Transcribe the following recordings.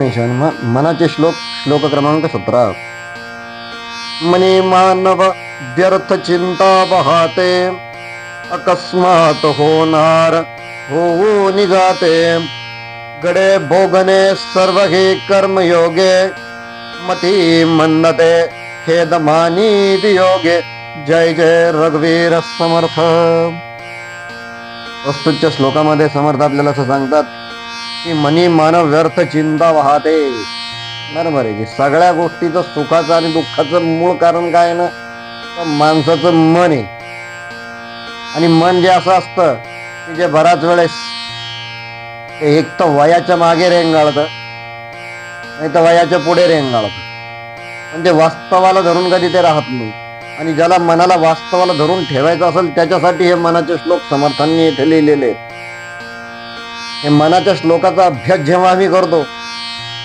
मनाचे श्लोक श्लोक क्रमांक सतरा. मनी मानव व्यर्थ चिंता वाहते अकस्मात होणार हो निघाते गडे भोगने सर्व हे कर्मयोगे मती मन्नते खेदमानी वियोगे. जय जय रघुवीर समर्थ. वस्तूच्या श्लोकामध्ये समर्थ आपल्याला असं सांगतात की मनी मन व्यर्थ चिंता वाहते. बरोबर आहे की सगळ्या गोष्टीचं सुखाचं आणि दुःखाचं मूळ कारण काय आहे ना? तर माणसाचं मन आहे. आणि मन जे असं असतं की जे बराच वेळेस ते एक तर वयाच्या मागे रेंगाळतं नाही तर वयाच्या पुढे रेंगाळतं पण ते वास्तवाला धरून कधी ते राहत नाही. आणि ज्याला मनाला वास्तवाला धरून ठेवायचं असेल त्याच्यासाठी हे मनाचे श्लोक समर्थांनी येथे लिहिलेले आहेत. हे मनाच्या श्लोकाचा अभ्यास जेव्हा आम्ही करतो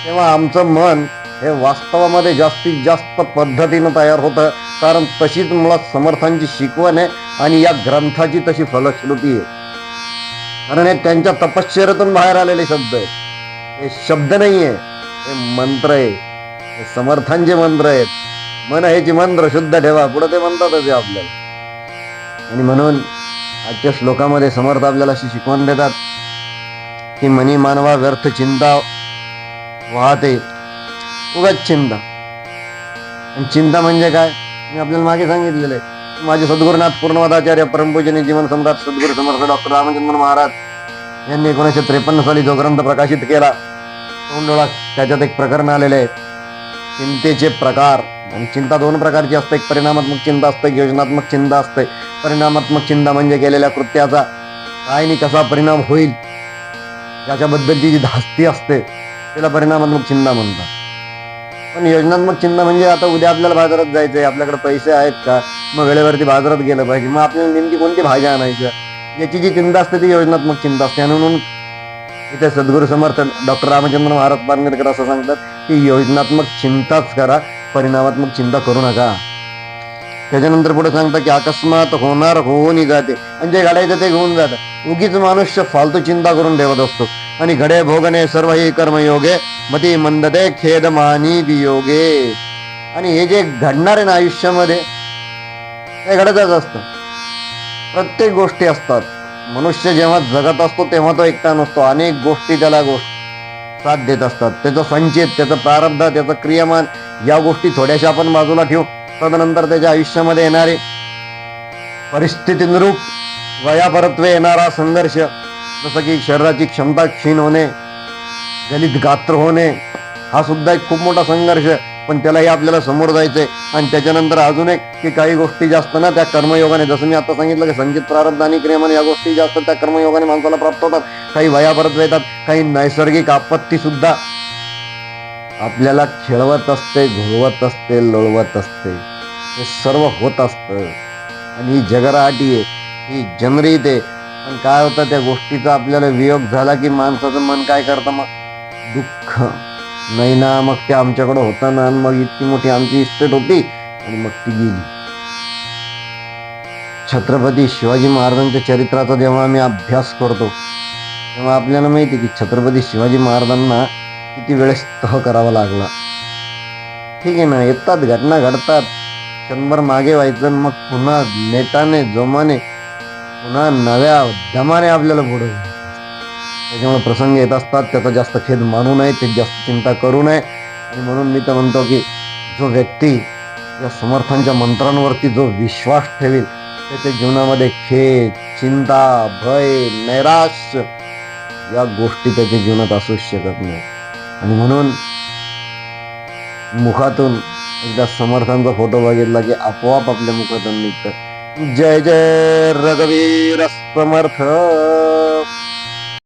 तेव्हा आमचं मन हे वास्तवामध्ये जास्तीत जास्त पद्धतीनं तयार होतं. कारण तशीच मुळात समर्थांची शिकवण आहे आणि या ग्रंथाची तशी फलश्रुती आहे. कारण हे त्यांच्या तपश्चर्यातून बाहेर आलेले शब्द आहे हे शब्द नाही आहे हे मंत्र आहे. हे समर्थांचे मंत्र आहेत. मन ह्याची मंत्र शुद्ध ठेवा. पुढं ते म्हणतातच आपल्याला. आणि म्हणून आजच्या श्लोकामध्ये समर्थ आपल्याला अशी शिकवण देतात. की मनी मानवा व्यर्थ चिंता वाहते उगाच चिंता आणि चिंता म्हणजे काय? मी आपल्याला मागे सांगितलेलं आहे माझे सद्गुरुनाथ पूर्णवादाचार्य परमपूजनी जीवन सम्राट सद्गुरू समर्थ डॉक्टर रामचंद्र महाराज यांनी एकोणीसशे त्रेपन्न साली जो ग्रंथ प्रकाशित केला तोंडोळा त्याच्यात एक प्रकरण आलेले आहे. चिंतेचे प्रकार. आणि चिंता दोन प्रकारची असते. एक परिणामात्मक चिंता असते एक योजनात्मक चिंता असते. परिणामात्मक चिंता म्हणजे केलेल्या कृत्याचा. काय नाही कसा परिणाम होईल? याच्याबद्दलची जी धास्ती असते त्याला परिणामात्मक चिंता म्हणतात. पण योजनात्मक चिंता म्हणजे आता उद्या आपल्याला बाजारात जायचंय आपल्याकडे पैसे आहेत का? मग वेळेवरती बाजारात गेलं पाहिजे. मग आपल्याला नेमकी कोणती भाज्या आणायच्या? याची जी चिंता असते ती योजनात्मक चिंता असते. आणि म्हणून इथे सद्गुरू समर्थ डॉक्टर रामचंद्र महाराज पारनेरकर असं सांगतात की योजनात्मक चिंताच करा परिणामात्मक चिंता करू नका. त्याच्यानंतर पुढे सांगतात की अकस्मात होणार होऊन जाते. आणि जे घडायचं ते घेऊन जातं. उगीच मनुष्य फालतू चिंता करून ठेवत असतो. आणि घडे भोगणे सर्व ही कर्मयोगे मती मंदते खेद मानी वियोगे. आणि हे जे घडणार आहे ना आयुष्यामध्ये ते घडतच असतं. प्रत्येक गोष्टी असतात. मनुष्य जेव्हा जगत असतो तेव्हा तो एकटा नसतो. अनेक गोष्टी त्याला गोष्ट साथ देत असतात. त्याचं संचित त्याचं प्रारब्ध त्याचं क्रियामान या गोष्टी थोड्याशा आपण बाजूला ठेवू. तदनंतर त्याच्या आयुष्यामध्ये येणारे परिस्थितीनुरूप वयापरत्वे येणारा संघर्ष जसं की शरीराची क्षमता क्षीण होणे गलित गात्र होणे हा सुद्धा एक खूप मोठा संघर्ष पण त्यालाही आपल्याला समोर जायचंय. आणि त्याच्यानंतर अजून एक की काही गोष्टी जास्त ना त्या कर्मयोगाने जसं मी आता सांगितलं की संगीत प्रारब्ध आणि क्रियमान या गोष्टी जास्त त्या कर्मयोगाने माणसाला प्राप्त होतात. काही वयापरत्वे येतात काही नैसर्गिक आपत्ती सुद्धा आपल्याला खेळवत असते घुळवत असते लोळवत असते. हे सर्व होत असतं. आणि ही जगराटी आहे. ही जनरी ते. पण काय होतं त्या गोष्टीचा आपल्याला वियोग झाला की माणसाचं मन काय करतं मग? दुःख. नाही ना मग ते आमच्याकडं होतं ना आणि मग इतकी मोठी आमची इस्टेट होती आणि मग ती गेली. छत्रपती शिवाजी महाराजांच्या चरित्राचा जेव्हा आम्ही अभ्यास करतो तेव्हा आपल्याला माहिती आहे की छत्रपती शिवाजी महाराजांना किती वेळेस तह करावा लागला. ठीक आहे ना येतात घटना घडतात. क्षणभर मागे व्हायचं आणि मग पुन्हा नेटाने जोमाने पुन्हा नव्या दमाने आपल्याला पुढे. त्याच्यामुळे प्रसंग येत असतात त्याचा जास्त खेद मानू नये ते जास्त चिंता करू नये. आणि म्हणून मी तर म्हणतो की जो व्यक्ती या समर्थांच्या मंत्रांवरती जो विश्वास ठेवेल त्याच्या जीवनामध्ये खेद चिंता भय नैराश्य या गोष्टी त्याच्या जीवनात असूच शकत नाही. आणि म्हणून मुखातून एकदा समर्थांचा फोटो बघितला की आपोआप आपल्या मुखातून निघतं. जय जय रघुवीर समर्थ।